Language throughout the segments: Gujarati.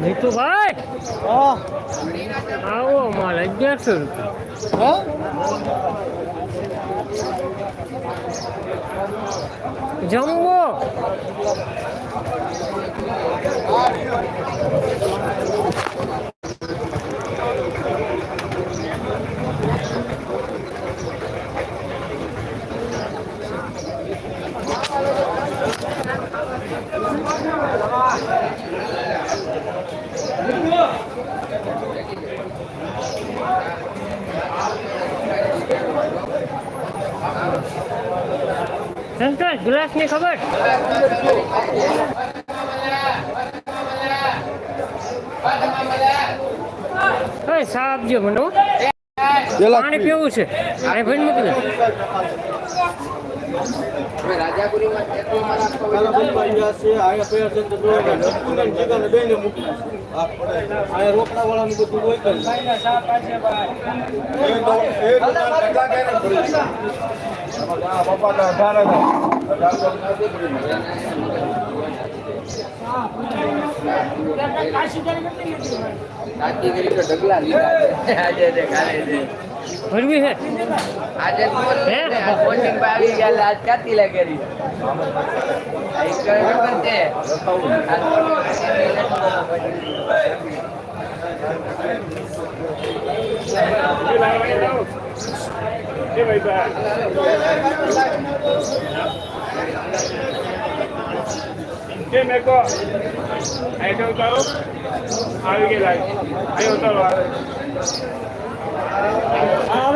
નીતુભાઈ? આવો માલ અગિયારસો રૂપિયા. હા જમ્બો સંતોષ ગ્લાસની ખબર સાહેબ જો મને. પાણી પીવું છે. પાણી ભાઈ મૂકી દે. બધું ઢગલા લીધા આજે કાલે તે. ભરવી છે આજે કોચિંગમાં આવી ગયા આજ ક્યાંથી લાગેલી કેમ એકો આઈટમ ઉતારો આવી ગઈ અહીં ઉતારો આવે.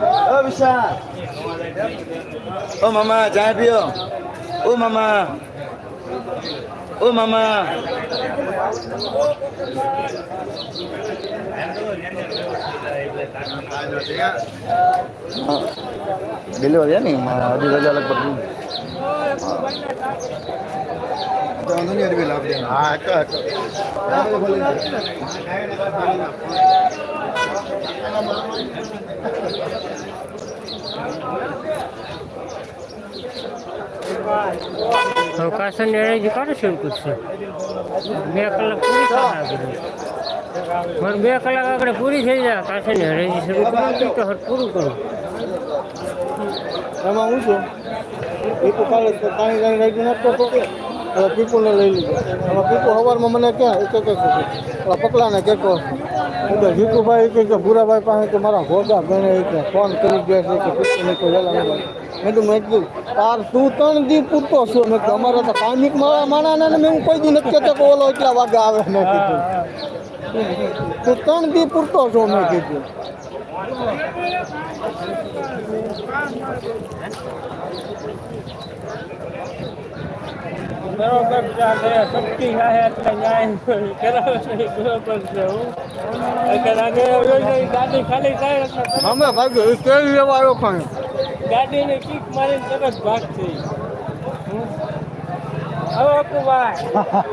Oh bisa. Oh mama, jangan bio. Oh mama. Oh mama. Beli apa nih? Mau di lagi alat. Jangan અવકાશન એણે કાઢો છે બે કલાક પૂરી થાય બે કલાક આપણે પૂરી થઈ જાય કાશન હરેજી શરૂ કરું તો પૂરું કરું. એમાં હું છું? તો કાલે પાણી કાંઈ રાખી નાખતો હતો હવે પીપુને લઈ લીધો. હવે પીપુ સવારમાં મને ક્યાં એક એક ઓલા પકલાને કહેતો એટલે જીતુભાઈ કે કે, ભૂરાભાઈ પાસે કે મારા ભોગા બને કે ફોન કરી દે છે કે પીપુને કોઈ વેલા મેં તો મેં કીધું તાર તું ત્રણ દી પૂરતો છું. મેં અમારે તો કામિક મારા માણા ને મેં કોઈ દી નથી કહેતો કે ઓલો એટલા વાગે આવે. મેં કીધું. તું ત્રણ દી પૂરતો છો મેં કીધું. બરોબર ચાલે શક્તિ થાય એટલે ન્યાય કરાવે બરોબર છે હું. ગાડી ખાલી થાય અમે ભાગ્યો તેલ લેવા આવ્યો પણ ગાડીને કિક મારીને તરત ભાગ થઈ. હવે અપુભાઈ ભાઈ.